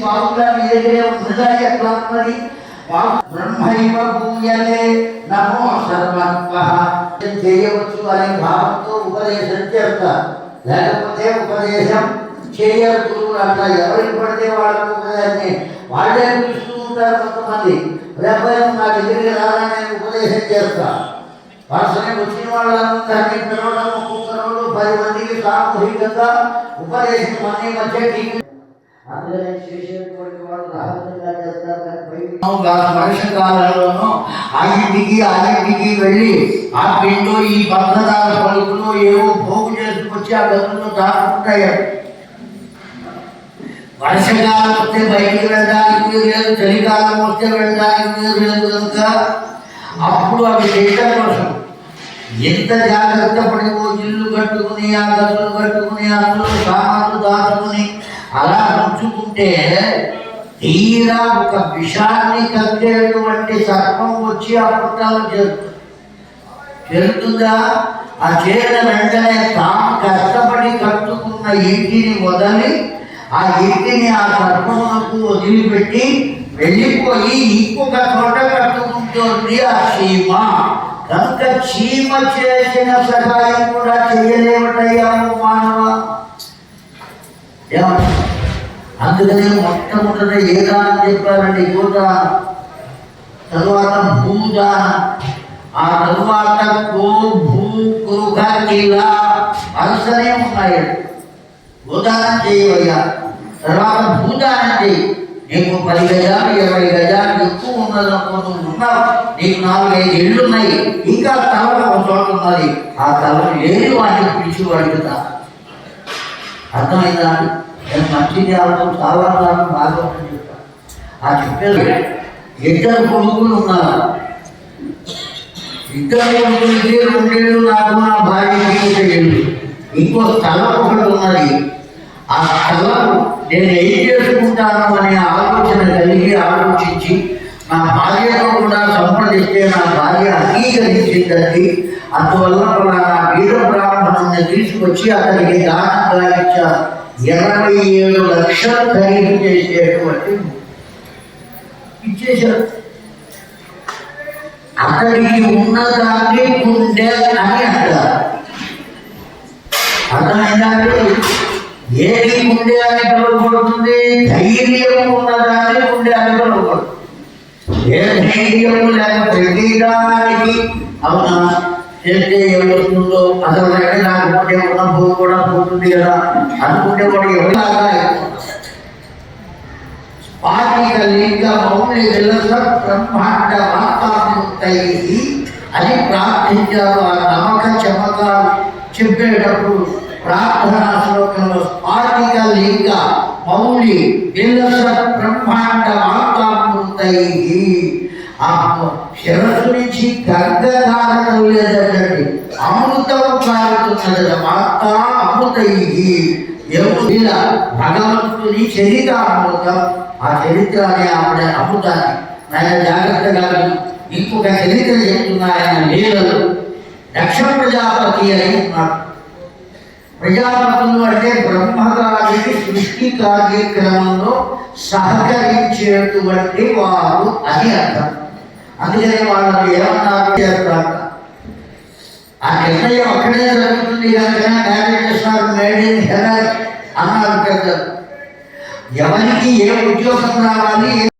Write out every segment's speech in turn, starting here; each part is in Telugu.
బాగుగా బ్రహ్మైవ భూయలే నమో సర్వత్వ చేయవచ్చు అనే భావంతో ఉపదేశం. చేస్తారు లేకపోతే ఉపదేశం చేయవచ్చు గురువులు అట్లా ఎవరికి పడితే వాళ్ళకు ఉపదేశాన్ని వాళ్ళే పిలుస్తూ ఉంటారు కొంతమంది లేకపోతే నా దగ్గరికి రాగా ఉపదేశం చేస్తా వరుసనే వచ్చిన వాళ్ళందరినీ పిలవడం ఒక్కొక్క రోజు పది మందికి సామూహికంగా ఉపదేశం అన్ని మధ్య టీవీ అందుకనే చేసేటువంటి వాళ్ళు రహస్యంగా చేస్తారు కానీ బయట వర్షకాలంలోనూ ఆ వెళ్ళి ఆ పిండిలో ఈ పద్ధతాల పలుకులు ఏవో పోగు చేసుకొచ్చి ఆ గదుల్లో దాచుకుంటాయి వర్షకాలం వస్తే బయటికి వెళ్ళడానికి లేదు చలికాలం వస్తే వెళ్ళడానికి లేదు కనుక అప్పుడు అవి చేయటం కోసం ఎంత జాగ్రత్త పడి ఓ ఇల్లు కట్టుకుని ఆ గదులు కట్టుకుని అందులో సామాన్లు దాచుకుని అలా ఉంచుకుంటే తీరా ఒక విషాన్ని కక్కేటువంటి సర్పం వచ్చి ఆ పుట్టాలు చేరుతుంది. చేరుతుందా? ఆ చేరిన వెంటనే తాము కష్టపడి కట్టుకున్న ఇంటిని వదలి ఆ ఇంటిని ఆ సర్పములకు వదిలిపెట్టి వెళ్ళిపోయి ఇంకొక చోట కట్టుకుంటోంది ఆ చీమ. కనుక చీమ చేసిన సహాయం కూడా చేయలేవటయ్యా మానవ? ఏమంటారు అందుకనే మొట్టమొదట ఏ దానం చెప్పారండి గోదానం తరువాత భూదానం ఆ తరువాత కో భూ గృహ కిలా ఉన్నాయి. భూదానం చేయవయ్యా తర్వాత భూదానం చేయి నీకు పది గజాలు ఇరవై గజాలు ఎక్కువ ఉన్నది నువ్వు ఉన్నావు? నీకు నాలుగైదు ఇళ్ళు ఉన్నాయి ఇంకా తల ఒక చోట ఉన్నది. ఆ తల ఏది వాటిని పిలిచి అడుగుతా. అర్థమైందా? నేను మంచిది అవడం చాలా సార్లు బాగా చెప్తాను ఆ చెప్పేది ఇద్దరు కొడుకులు ఉన్నారు. ఇద్దరు కొడుకులకి రెండేళ్ళు నాకు నా భార్యకి ఒక ఏళ్ళు ఇంకో స్థలం ఒకటి ఉన్నది. ఆ స్థలం నేను ఏం చేసుకుంటాను అనే ఆలోచన కలిగి ఆలోచించి నా భార్యతో కూడా సంప్రదిస్తే నా భార్య అంగీకరించిందండి. అందువల్ల కూడా నా వీర బ్రాహ్మణుని తీసుకొచ్చి అతనికి దానంగా ఇచ్చాను. ఇరవై ఏడు లక్షలు ఖరీదు చేసేటువంటి ఇచ్చేశారు. అక్కడికి ఉన్నదాన్ని గుండె అని అంటారు. అర్థమైందంటే ఏది గుండె అని పిలువబడుతుంది? ధైర్యం ఉన్నదాన్ని గుండె అని పిలువబడుతుంది. ఏ ధైర్యం లేక ప్రతిదానికి అవునా? చేస్తే ఏమవుతుందో అసలు అంటే నాకు ఉన్న భూమి కూడా పోతుంది కదా. అనుకుంటే వాడు ఎవరిలాగా పాటిక లింగ మౌని విలస బ్రహ్మాండ వార్తాముక్తై అని ప్రార్థించారు ఆ నమ్మక చమకాలు చెప్పేటప్పుడు ప్రార్థనా శ్లోకంలో స్పాటిక లింగ మౌలి విలస బ్రహ్మాండ వార్తాముక్తై ఆ శిరస్సు నుంచి గంగ కారుతున్నది వార్త అమృతై. ఎవరు ఇలా భగవంతుని చరితామృతం ఆ చరిత్ర అనే ఆవిడ అమృతాన్ని ఆయన జాగ్రత్తగా ఇంకొక చరిత్ర చెప్తున్నా ఆయన లీలలు. దక్ష ప్రజాపతి అని ఉన్నాడు ప్రజాపతులు అంటే బ్రహ్మరాజుని సృష్టి కార్యక్రమంలో సహకరించేటువంటి వారు అని అర్థం. అందుకనే వాళ్ళని ఏమన్నారు చేస్తారు ఆ నిర్ణయం అక్కడే జరుగుతుంది కనుక మ్యారేజెస్ ఆర్ మేడ్ ఇన్ అన్నారు పెద్దలు ఎవరికి ఏ ఉద్యోగం రావాలి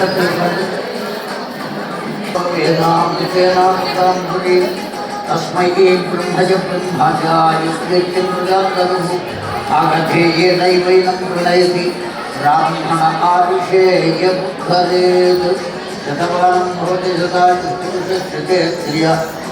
तस्ा काथे नं वणय आे क्रिया